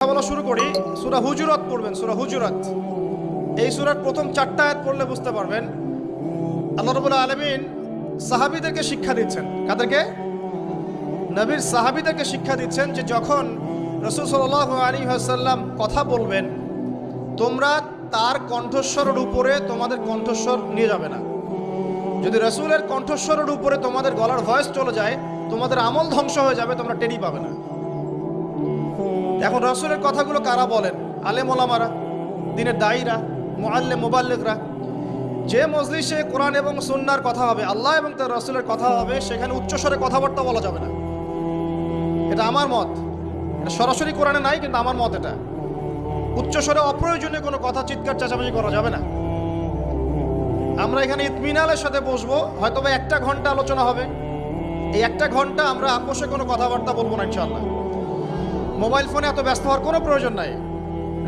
কথা বলা শুরু করি। সুরা হুজুরাত পড়বেন, সুরা হুজুরাত। এই সুরার প্রথম চারটা আয়াত পড়লে বুঝতে পারবেন, আল্লাহ রবুল্লাহ আলমিন সাহাবিদেরকে শিক্ষা দিচ্ছেন। কাদেরকে? নবীর সাহাবিদেরকে শিক্ষা দিচ্ছেন যে যখন রসুল সাল্লাহ আলী আসাল্লাম কথা বলবেন, তোমরা তার কণ্ঠস্বরের উপরে তোমাদের কণ্ঠস্বর নিয়ে যাবে না। যদি রসুলের কণ্ঠস্বরের উপরে তোমাদের গলার ভয়েস চলে যায়, তোমাদের আমল ধ্বংস হয়ে যাবে, তোমরা টেরি পাবে না। এখন রসুলের কথাগুলো কারা বলেন? আলেম ওলামারা, দিনের দায়ীরা মোয়াল্লে মোবাল্লিকরা যে মজলিসে কোরআন এবং সুন্নার কথা হবে, আল্লাহ এবং তার রসুলের কথা হবে, সেখানে উচ্চস্বরে কথাবার্তা বলা যাবে না। এটা আমার মত। সরাসরি কোরআনে নাই, কিন্তু আমার মত এটা। উচ্চস্বরে অপ্রয়োজনীয় কোনো কথা চিৎকার, চেঁচামেচি করা যাবে না। আমরা এখানে ইতমিনালের সাথে বসবো হয়তো বা একটা ঘণ্টা আলোচনা হবে। এই একটা ঘণ্টা আমরা আপোষে কোনো কথাবার্তা বলব না, ইনশাআল্লাহ। মোবাইল ফোনে এত ব্যস্ত হওয়ার কোনো প্রয়োজন নাই।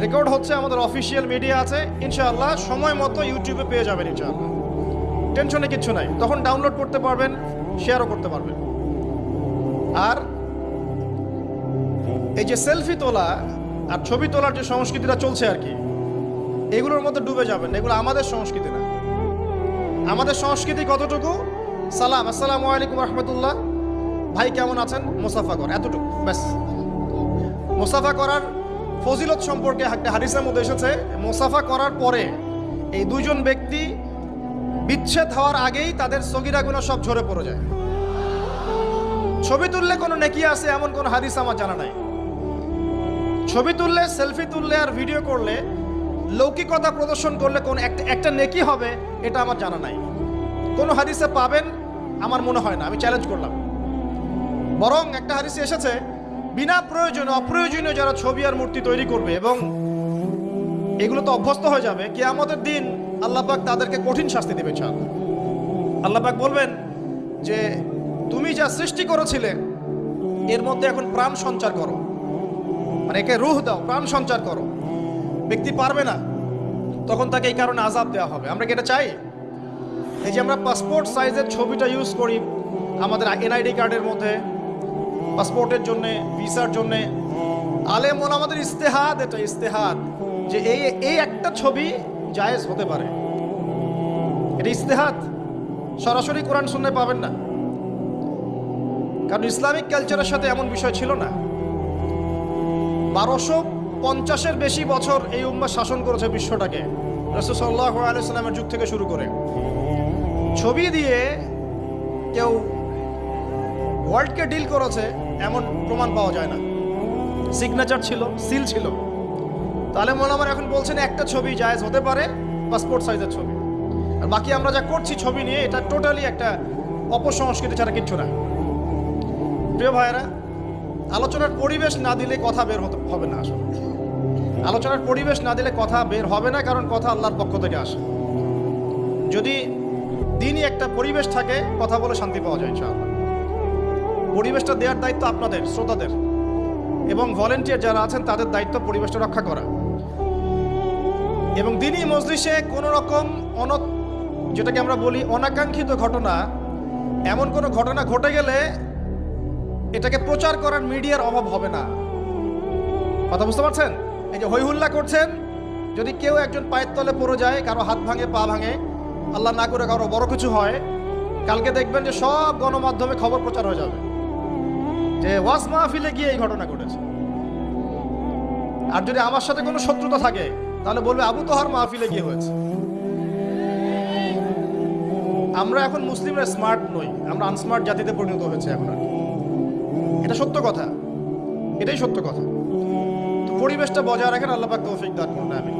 রেকর্ড হচ্ছে আমাদের অফিসিয়াল মিডিয়া আছে। ইনশাআল্লাহ সময় মতো ইউটিউবে পেয়ে যাবেন ইনশাআল্লাহ। টেনশনে কিচ্ছু নাই। তখন ডাউনলোড করতে পারবেন শেয়ারও করতে পারবেন। আর এই যে সেলফি তোলা আর ছবি তোলার যে সংস্কৃতিটা চলছে আর কি, এগুলোর মধ্যে ডুবে যাবেন এগুলো আমাদের সংস্কৃতি না। আমাদের সংস্কৃতি কতটুকু? সালাম। আসসালামু আলাইকুম রহমতুল্লাহ। ভাই কেমন আছেন? মোসাফা কর। এতটুকু। ব্যাস। মোসাফা করার ফজিলত সম্পর্কে একটা হাদিসের মধ্যে এসেছে, মোসাফা করার পরে এই দুজন ব্যক্তি বিচ্ছেদ হওয়ার আগেই তাদের সগিরাগুলো সব ঝরে পড়ে যায়। ছবি তুললে কোনো নেকি আছে এমন কোনো হাদিস আমার জানা নাই। ছবি তুললে, সেলফি তুললে আর ভিডিও করলে, লৌকিকতা প্রদর্শন করলে কোন একটা একটা নেকি হবে, এটা আমার জানা নাই। কোনো হাদিসে পাবেন, আমার মনে হয় না, আমি চ্যালেঞ্জ করলাম। বরং একটা হাদিসে এসেছে বিনা প্রয়োজনে, অপ্রয়োজনীয় যারা ছবি আর মূর্তি তৈরি করবে এবং এগুলো তো অভ্যস্ত হয়ে যাবে কে আমাদের দিন আল্লাপাক তাদেরকে কঠিন শাস্তি দেবে চান আল্লাপাক বলবেন যে, তুমি যা সৃষ্টি করেছিলে, এর মধ্যে এখন প্রাণ সঞ্চার করো। মানে একে রুহ দাও, প্রাণ সঞ্চার করো। ব্যক্তি পারবে না, তখন তাকে এই কারণে আজাব দেওয়া হবে। আমরা কি এটা চাই? এই যে আমরা পাসপোর্ট সাইজের ছবিটা ইউজ করি আমাদের এনআইডি কার্ডের মধ্যে পাসপোর্টের জন্য, ভিসার জন্য। আলেম আমাদের ইস্তেহাদ, এটা ইস্তেহাদ, যে এই এই একটা ছবি জায়েজ হতে পারে। এটা ইস্তেহাদ। সরাসরি কোরআন শুনতে পাবেন না। কারণ ইসলামিক কালচারের সাথে এমন বিষয় ছিল না। বারোশো পঞ্চাশের বেশি বছর এই উম্মা শাসন করেছে বিশ্বটাকে রসুল্লাহ আলাইসাল্লামের যুগ থেকে শুরু করে। ছবি দিয়ে কেউ ওয়ার্ল্ডকে ডিল করেছে এমন প্রমাণ পাওয়া যায় না। সিগনেচার ছিল সিল ছিল। তাহলে মনে আমার এখন বলছেন একটা ছবি জায়েজ হতে পারে পাসপোর্ট সাইজের ছবি। আর বাকি আমরা যা করছি ছবি নিয়ে, এটা টোটালি একটা অপসংস্কৃতি ছাড়া কিচ্ছু না। প্রিয় ভাইয়েরা, আলোচনার পরিবেশ না দিলে কথা বের হতে হবে না আসলে। আলোচনার পরিবেশ না দিলে কথা বের হবে না, কারণ কথা আল্লাহর পক্ষ থেকে আসে। যদি দিনই একটা পরিবেশ থাকে, কথা বলে শান্তি পাওয়া যায় ইনশাআল্লাহ। পরিবেশটা দেওয়ার দায়িত্ব আপনাদের, শ্রোতাদের। এবং ভলেন্টিয়ার যারা আছেন, তাদের দায়িত্ব পরিবেশটা রক্ষা করা। এবং দিনই মজলিসে কোনো রকম অন যেটাকে আমরা বলি অনাকাঙ্ক্ষিত ঘটনা, এমন কোনো ঘটনা ঘটে গেলে এটাকে প্রচার করার মিডিয়ার অভাব হবে না। কথা বুঝতে পারছেন? এই যে হৈহুল্লা করছেন, যদি কেউ একজন পায়ের তলে পড়ে যায়, কারও হাত ভাঙে, পা ভাঙে, আল্লাহ না করে কারও বড় কিছু হয়, কালকে দেখবেন যে সব গণমাধ্যমে খবর প্রচার হয়ে যাবে। যে ওয়াজ মাহফিলে গিয়ে এই ঘটনা ঘটেছে। আর যদি আমার সাথে কোনো শত্রুতা থাকে, তাহলে বলবে আবু তোহার মাহফিলে গিয়ে হয়েছে। আমরা এখন মুসলিমরা স্মার্ট নই, আমরা আনস্মার্ট জাতিতে পরিণত হয়েছে এখন আর এটা সত্য কথা। এটাই সত্য কথা। তো পরিবেশটা বজায় রাখেন, আল্লাহ পাক তৌফিক দান করুন আমি